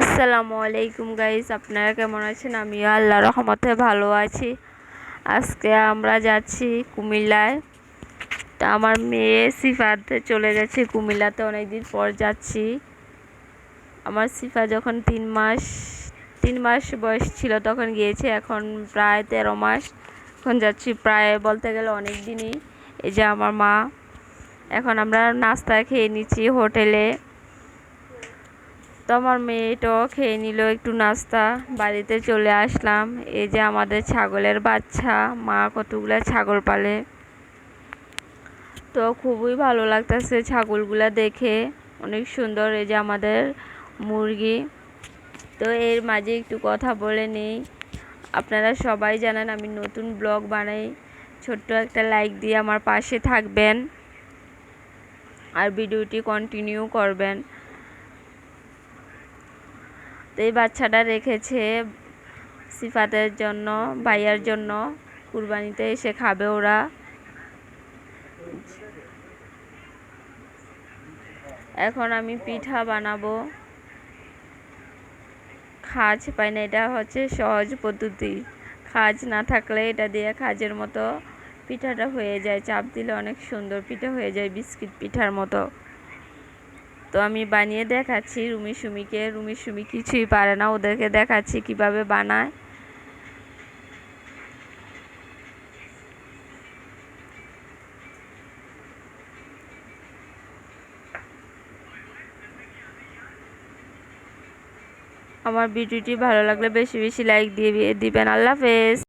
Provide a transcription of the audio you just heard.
আসসালামু আলাইকুম গাইস, আপনারা কেমন আছেন? আমিও আল্লাহ রহমতে ভালো আছি। আজকে আমরা যাচ্ছি কুমিল্লায়। তা আমার মেয়ে সিফাতে চলে যাচ্ছে কুমিল্লাতে অনেকদিন পর যাচ্ছি। আমার সিফা যখন তিন মাস তিন মাস বয়স ছিল তখন গিয়েছে, এখন প্রায় তেরো মাস। এখন যাচ্ছি প্রায় বলতে গেলে অনেক দিনই এই যে আমার মা। এখন আমরা নাস্তা খেয়ে নিচ্ছি হোটেলে। তো আমার মেয়েটাও খেয়ে নিল, একটু নাস্তা। বাড়িতে চলে আসলাম। এই যে আমাদের ছাগলের বাচ্চা, মা কতগুলো ছাগল পালে। তো খুবই ভালো লাগতেছে ছাগলগুলো দেখে। অনেক সুন্দর এই যে আমাদের মুরগি। তো এর মাঝে একটু কথা বলে নেই। আপনারা সবাই জানেন আমি নতুন ব্লগ বানাই। ছোট্ট একটা লাইক দিয়ে আমার পাশে থাকবেন। আর ভিডিওটি কন্টিনিউ করবেন। তো এই বাচ্চাটা রেখেছে সিফাতের জন্য, ভাইয়ার জন্য। কুরবানিতে এসে খাবে ওরা। এখন আমি পিঠা বানাবো। খাজ পাই না, এটা হচ্ছে সহজ পদ্ধতি। খাজ না থাকলে এটা দিয়ে খাজের মতো পিঠাটা হয়ে যায়। চাপ দিলে অনেক সুন্দর পিঠা হয়ে যায়, বিস্কিট পিঠার মতো। তো আমি বানিয়ে দেখাচ্ছি রুমি সুমিকে। রুমি সুমি কিছুই পারে না, ওদেরকে দেখাচ্ছি কীভাবে বানায়। আমার ভিডিওটি ভালো লাগলে বেশি বেশি লাইক দিয়ে দিবেন। আল্লাহ হাফেজ।